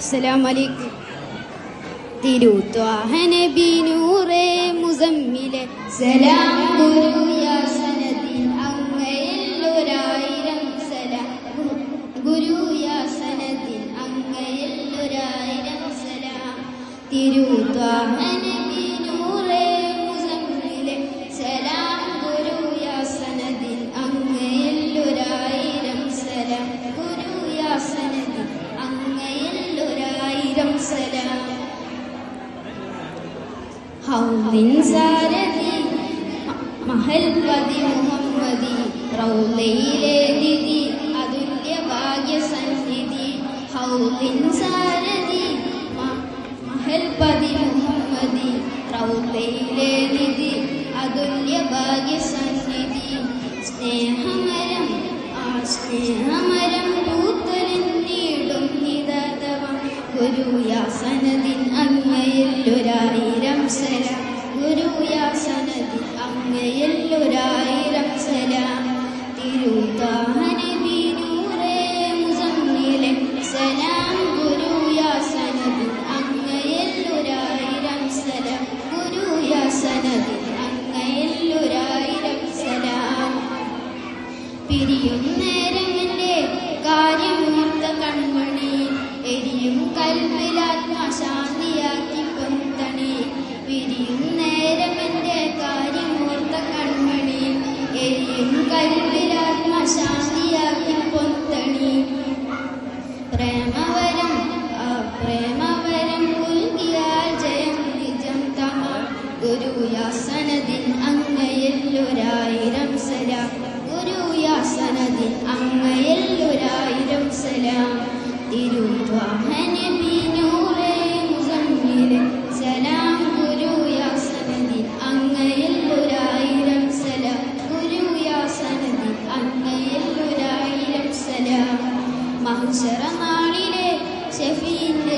അസ്സലാമു അലൈക്കും തിരുത്വാഹനബി നൂറേ മുസമ്മിലെ സലാം ഗുരു യാ സനദിൻ അങ്ങയിൽ ഒരായിരം സലാം. ഗുരു യാ സനദിൻ അങ്ങയിൽ ഒരായിരം സലാം. തിരുത്വാഹനബി സലാം ഹൗദിൻ സാരഥി മഹൽപതി മുഹമ്മദി റൗലയിലെ ദിതി അതുല്യ ഭാഗ്യ സന്നിധി ഹൗദിൻ സാരഥി മഹൽ മഹൽപതി മുഹമ്മദി റൗലയിലെ ദിതി അതുല്യ ഭാഗ്യ സന്നിധി സ്നേഹമരം ആ സ്നേഹമരം ഗുരുയാസനദിൻ അങ്ങയെല്ലൊരായിരം സലാം. സലാം. മുസമ്മിലെ സലാം. ഗുരുയാസനദിൻ അങ്ങയെല്ലൊരായിരം സലാം. അങ്ങയെല്ലൊരായിരം സലാം. പിരിയും നേരമെന്റെ കാര്യമൂർത്ത കൺമണി എരിയും കൽവിലാത്മശാന്തിയാക്കി അങ്ങയെല്ലൊരായിരം സലാം. ഗുരുയാസനദിൻ അങ്ങയെല്ലൊരായിരം സലാം. നൂറേ സലാം. അങ്ങയെല്ലൊരായിരം സലാം. അങ്ങയെല്ലൊരായിരം സലാം.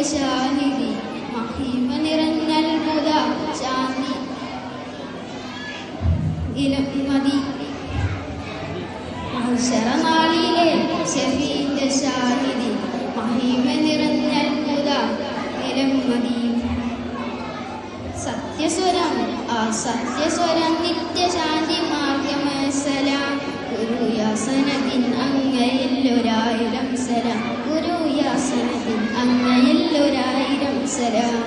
ഷാഹിദി മഹിമ നിറഞ്ഞൽപുത ശാന്തി ഇലമതി മഹുശറ നാളിലെ ഷഫീന്റെ ഷാഹിദി മഹിമ നിറഞ്ഞൽപുത ഇലമതി സത്യസ്വരം ആ സത്യസ്വരം നിത്യശാന്തി മാർഗമസലാം ഗുരുയാസനത്തിൻ അങ്ങയെല്ലൊരായിരം സലാം ഗുരുയാസനത്തിൻ അങ്ങയെല്ലൊരായിരം സലാം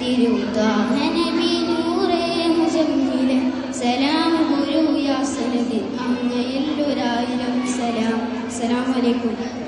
തിരുതാഹനബി നൂറേ മുജമ്മിലെ സലാം അമ്മയിൽ ഒരായിരം സലാം. അസ്സലാമു അലൈക്കും.